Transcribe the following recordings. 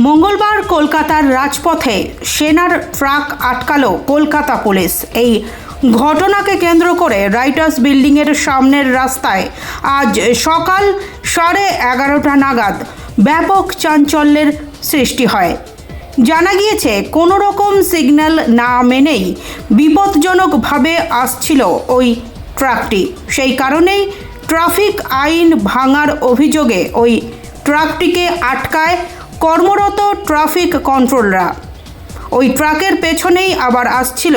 মঙ্গলবার কলকাতার রাজপথে সেনার ট্রাক আটকালো কলকাতা পুলিশ। এই ঘটনাকে কেন্দ্র করে রাইটার্স বিল্ডিংয়ের সামনের রাস্তায় আজ সকাল সাড়ে এগারোটা নাগাদ ব্যাপক চাঞ্চল্যের সৃষ্টি হয়। জানা গিয়েছে কোনো রকম সিগন্যাল না মেনেই বিপজ্জনকভাবে আসছিল ওই ট্রাকটি। সেই কারণেই ট্রাফিক আইন ভাঙার অভিযোগে ওই ট্রাকটিকে আটকায় কর্মরত ট্রাফিক কন্ট্রোলরা। ওই ট্রাকের পেছনেই আবার আসছিল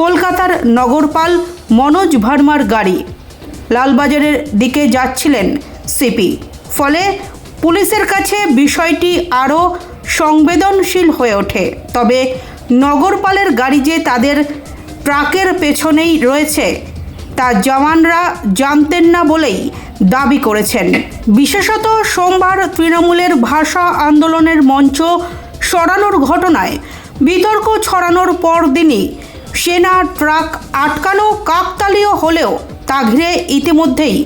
কলকাতার নগরপাল মনোজ ভার্মার গাড়ি। লালবাজারের দিকে যাচ্ছিলেন সিপি। ফলে পুলিশের কাছে বিষয়টি আরও সংবেদনশীল হয়ে ওঠে। তবে নগরপালের গাড়ি যে তাদের ট্রাকের পেছনেই রয়েছে, তা জওয়ানরা জানতেন না বলেই দাবি করেছেন। বিশেষত সোমবার তৃণমূলের ভাষা আন্দোলনের মঞ্চ সরানোর ঘটনায় বিতর্ক ছড়ানোর পরদিনই সেনা ট্রাক আটকানো কাকতালীয় হলেও তা ঘিরে ইতিমধ্যেই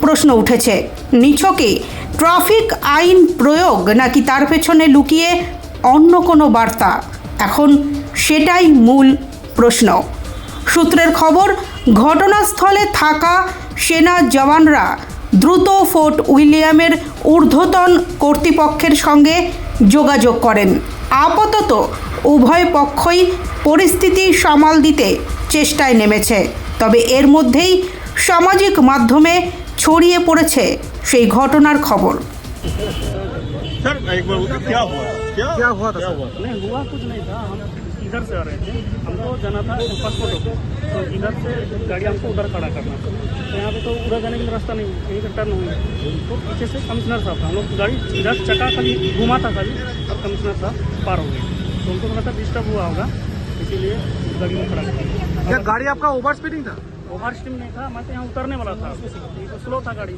প্রশ্ন উঠেছে। নিছকে ট্রাফিক আইন প্রয়োগ নাকি তার পেছনে লুকিয়ে অন্য কোনো বার্তা? এখন সেটাই মূল প্রশ্ন। সূত্রের খবর, ঘটনাস্থলে থাকা সেনা জওয়ানরা দ্রুত ফোর্ট উইলিয়ামের ঊর্ধ্বতন কর্তৃপক্ষের সঙ্গে যোগাযোগ করেন আপাতত উভয় পক্ষই পরিস্থিতি সামাল দিতে চেষ্টায় নেমেছে তবে এর মধ্যেই সামাজিক মাধ্যমে ছড়িয়ে পড়েছে সেই ঘটনার খবর सर एक बार बताइए, क्या हुआ क्या क्या हुआ था क्या सर? हुआ नहीं हुआ कुछ नहीं था हम इधर से आ रहे थे। हमको जाना था पासपोर्ट ऑफ़िस तो इधर से गाड़ी हमको उधर खड़ा करना था। तो यहाँ पे तो उधर जाने के लिए रास्ता नहीं यहीं पे टर्न हुई तो पीछे से कमिश्नर साहब था। हम लोग गाड़ी इधर चका खाली घुमा था खाली। और कमिश्नर साहब पार हो गए। तो उनको थोड़ा सा डिस्टर्ब हुआ होगा। इसीलिए गाड़ी में खड़ा क्या। गाड़ी आपका ओवर स्पीडिंग था? ओवर स्टीम नहीं था। मैं तो यहाँ उतरने वाला था। तो स्लो था गाड़ी।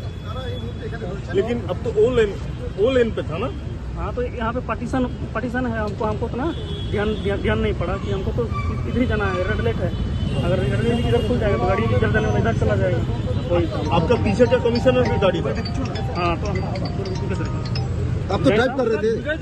लेकिन अब तो ओ लेन ओ लेन पे था ना? हाँ तो यहाँ पे पार्टीशन पार्टीशन है हमको हमको तो ना ध्यान ध्यान नहीं पड़ा कि हमको तो इधर ही जाना है रेड लाइट है। अगर रेड लाइट इधर खुल जाएगा तो गाड़ी इधर जाने में इधर चला जाएगा। कोई आपका पीछे का कमीशन है गाड़ी था हाँ तो हम- आप तो ड्राइव कर रहे थे।